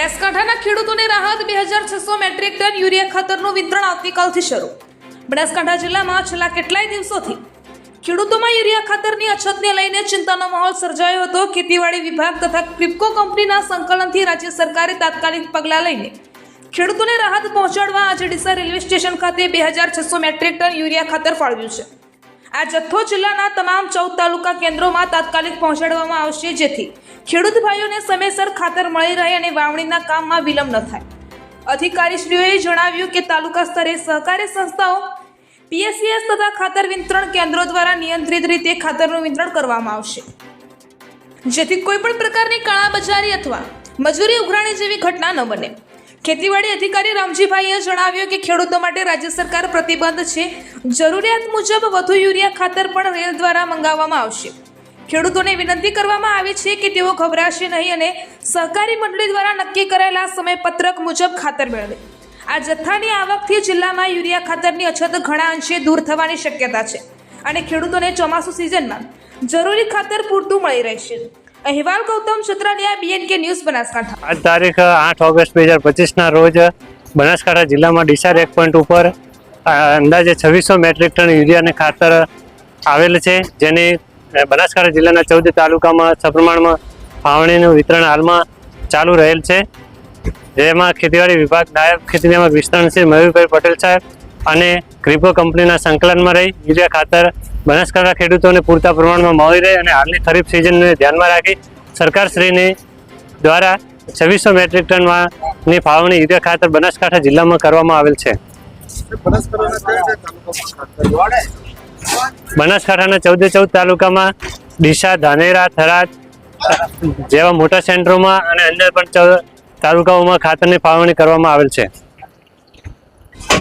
બનાસકાંઠાના ખેડૂતોને રાહત બે હજાર છસો મેટ્રિક ટન યુરિયા ખાતરનું વિતરણ આવતીકાલથી શરૂ. બનાસકાંઠા જિલ્લામાં છેલ્લા કેટલાય દિવસોથી ખેડૂતોમાં યુરિયા ખાતરની અછતને લઈને ચિંતાનો માહોલ સર્જાયો હતો. ખેતીવાડી વિભાગ તથા ક્રિપ્કો કંપનીના સંકલનથી રાજ્ય સરકારે તાત્કાલિક પગલાં લઈને ખેડૂતોને રાહત પહોંચાડવા આજે ડીસા રેલવે સ્ટેશન ખાતે બે હજાર છસો મેટ્રિક ટન યુરિયા ખાતર ફાળવ્યું છે. આ જથ્થો જિલ્લાના તમામ ચૌદ તાલુકા કેન્દ્રોમાં તાત્કાલિક પહોંચાડવામાં આવશે, જેથી ખેડૂત ભાઈઓને સમયસર ખાતર મળી રહે અને વાવણીના કામમાં વિલંબ ન થાય. અધિકારીશ્રીઓએ જણાવ્યું કે તાલુકા સ્તરે સહકારી સંસ્થાઓ, પીએસસીએસ તથા ખાતર વિતરણ કેન્દ્રો દ્વારા નિયંત્રિત રીતે ખાતરનું વિતરણ કરવામાં આવશે. જેથી કોઈ પણ પ્રકારની કાળાબજારી અથવા મજૂરી ઉઘરાણી જેવી ઘટના ન બને. ખેતીવાડી અધિકારી રામજીભાઈએ જણાવ્યું કે ખેડૂતો માટે રાજ્ય સરકાર પ્રતિબંધ છે. જરૂરિયાત મુજબ વધુ યુરિયા ખાતર પણ રેલ દ્વારા મંગાવવામાં આવશે. ખેડૂતોને વિનંતી કરવામાં આવી છે કે તેઓ ગભરાશે નહીં અને સહકારી મંડળી દ્વારા નક્કી કરાયેલા સમયપત્રક મુજબ ખાતર મેળવે. આ જથ્થાની આવકથી જિલ્લામાં યુરિયા ખાતરની અછત ઘણા અંશે દૂર થવાની શક્યતા છે અને ખેડૂતોને ચોમાસુ સિઝનમાં જરૂરી ખાતર પૂરતું મળી રહેશે. અહેવાલ ગૌતમ છત્રાલિયા બીએનકે ન્યૂઝ બનાસકાંઠા. આજ તારીખ આઠ ઓગસ્ટ બે હજાર પચીસના રોજ બનાસકાંઠા જિલ્લામાં ડીસા રેક પોઈન્ટ ઉપર અંદાજે છવ્વીસો મેટ્રિક ટન યુરિયાને ખાતર આવેલ છે, જેની બનાસકાંઠા જિલ્લાના ચૌદ તાલુકામાં સપ્રમાણમાં ફાવણીનું વિતરણ હાલમાં ચાલુ રહેલ છે. જેમાં ખેતીવાડી વિભાગ નાયબ ખેતી નિયામક વિસ્તરણ શ્રી મયુરભાઈ પટેલ સાહેબ અને ક્રિપો કંપનીના સંકલનમાં રહી યુરિયા ખાતર બનાસકાંઠા ખેડૂતોને પૂરતા પ્રમાણમાં મળી રહે અને હાલની ખરીફ સિઝનને ધ્યાનમાં રાખી સરકારશ્રીની દ્વારા છવ્વીસો મેટ્રિક ટનમાંની ફાળવણી યુરિયા ખાતર બનાસકાંઠા જિલ્લામાં કરવામાં આવેલ છે. બનાસકાંઠાના ચૌદે ચૌદ તાલુકામાં ડીસા, ધાનેરા, થરાદ જેવા મોટા સેન્ટરોમાં અને અન્ય પણ ચૌદ તાલુકાઓમાં ખાતરની ફાળવણી કરવામાં આવેલ છે.